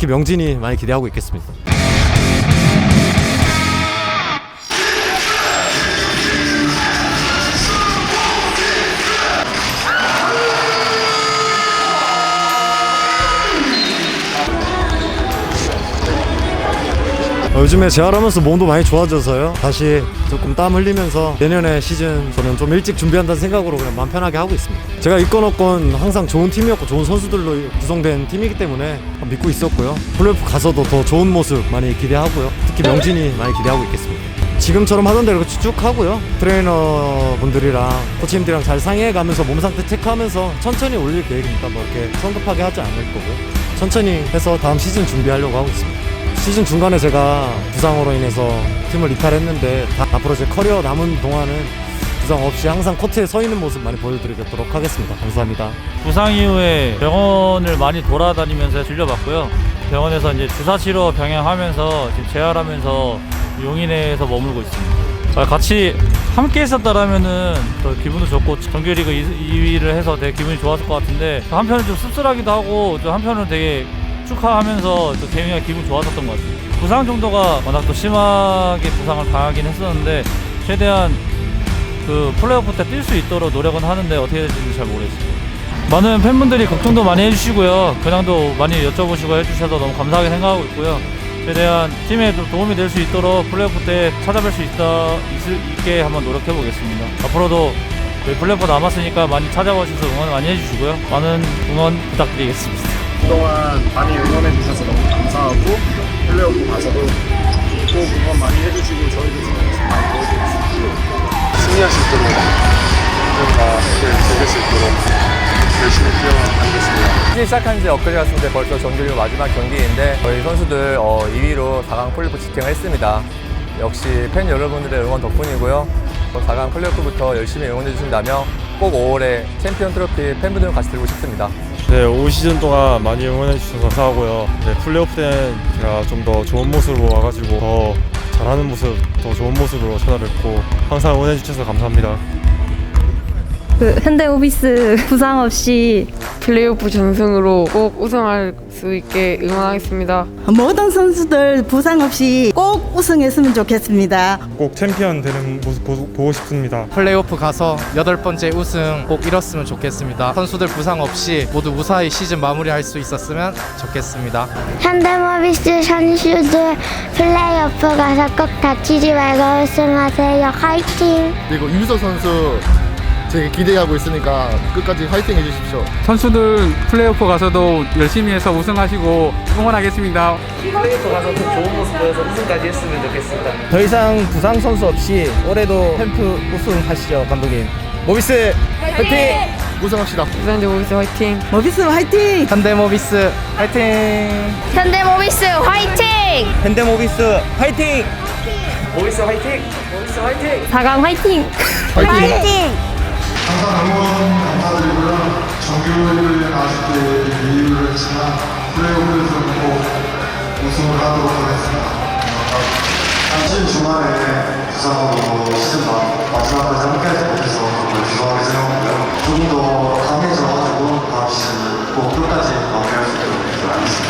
특히 명진이 많이 기대하고 있겠습니다. 요즘에 재활하면서 몸도 많이 좋아져서요. 다시 조금 땀 흘리면서 내년에 시즌 저는 좀 일찍 준비한다는 생각으로 그냥 마음 편하게 하고 있습니다. 제가 있건 없건 항상 좋은 팀이었고 좋은 선수들로 구성된 팀이기 때문에 믿고 있었고요. 플레이오프 가서도 더 좋은 모습 많이 기대하고요. 특히 명진이 많이 기대하고 있겠습니다. 지금처럼 하던 대로 쭉 하고요. 트레이너 분들이랑 코치님들이랑 잘 상의해 가면서 몸 상태 체크하면서 천천히 올릴 계획이니까 뭐 이렇게 성급하게 하지 않을 거고 천천히 해서 다음 시즌 준비하려고 하고 있습니다. 시즌 중간에 제가 부상으로 인해서 팀을 이탈했는데 다 앞으로 제 커리어 남은 동안은 부상 없이 항상 코트에 서 있는 모습 많이 보여드리도록 하겠습니다. 감사합니다. 부상 이후에 병원을 많이 돌아다니면서 진료받고요. 병원에서 이제 주사 치료 병행하면서 지금 재활하면서 용인에서 머물고 있습니다. 아, 같이 함께 했었다라면은 더 기분도 좋고 정규리그 2위를 해서 되게 기분이 좋았을 것 같은데 한편은 좀 씁쓸하기도 하고 또 한편은 되게 축하하면서 또 개인이가 기분 좋았었던 것 같아요. 부상 정도가 워낙 또 심하게 부상을 당하긴 했었는데 최대한 그 플레이오프 때 뛸 수 있도록 노력은 하는데 어떻게 될지는 잘 모르겠어요. 많은 팬분들이 걱정도 많이 해주시고요. 근황도 많이 여쭤보시고 해주셔서 너무 감사하게 생각하고 있고요. 최대한 팀에 도- 도움이 될 수 있도록 플레이오프 때 찾아뵐 수 있다, 있게 한번 노력해 보겠습니다. 앞으로도 플레이오프 남았으니까 많이 찾아와 주셔서 응원 많이 해주시고요. 많은 응원 부탁드리겠습니다. 그동안 많이 응원해 주셔서 너무 감사하고 플레이오프 가서도 꼭 응원 많이 해주시고 저희도 모습 많이 수 있고 승리할 수 있도록 언젠가 되실 수 있도록 열심히 뛰어가겠습니다. 시즌 시작한 지 엊그제 같은데 벌써 정규리그 마지막 경기인데 저희 선수들 어, 2위로 4강 플레이오프 직행했습니다. 역시 팬 여러분들의 응원 덕분이고요. 4강 플레이오프부터 열심히 응원해 주신다며 꼭 5월에 챔피언 트로피 팬분들과 같이 들고 싶습니다. 네, 올 시즌 동안 많이 응원해 주셔서 감사하고요. 네, 플레이오프 때는 제가 좀 더 좋은 모습으로 와가지고 더 잘하는 모습, 더 좋은 모습으로 찾아뵙고 항상 응원해 주셔서 감사합니다. 그 현대 오비스 부상 없이 플레이오프 전승으로 꼭 우승할 수 있게 응원하겠습니다. 모든 선수들 부상 없이 꼭 우승했으면 좋겠습니다. 꼭 챔피언 되는 모습 보, 보고 싶습니다. 플레이오프 가서 여덟 번째 우승 꼭 이뤘으면 좋겠습니다. 선수들 부상 없이 모두 무사히 시즌 마무리할 수 있었으면 좋겠습니다. 현대모비스 선수들 플레이오프 가서 꼭 다치지 말고 우승하세요. 화이팅! 그리고 임서 선수 되게 기대하고 있으니까 끝까지 화이팅 해주십시오. 선수들 플레이오프 가서도 열심히 해서 우승하시고 응원하겠습니다. 더 이상 부상 선수 없이 올해도 챔프 우승하시죠 감독님. 모비스 화이팅! 우승합시다. 부산대 모비스 화이팅! 모비스 화이팅! 현대 모비스 화이팅! 현대 모비스 화이팅! 현대 모비스 화이팅! 4강 화이팅! 화이팅! 항상 응원 감사드리고요. 나왔을 때 2위를 했지만 플레이오프에서는 꼭 우승을 하도록 하겠습니다. 시즌 중간에 부상으로 시즌 마- 마지막까지 함께하지 못해서 정말 죄송하게 생각하고요. 조금 더 강해져가지고 다음 시즌은 꼭 끝까지 마무리할 수 있도록 노력하겠습니다.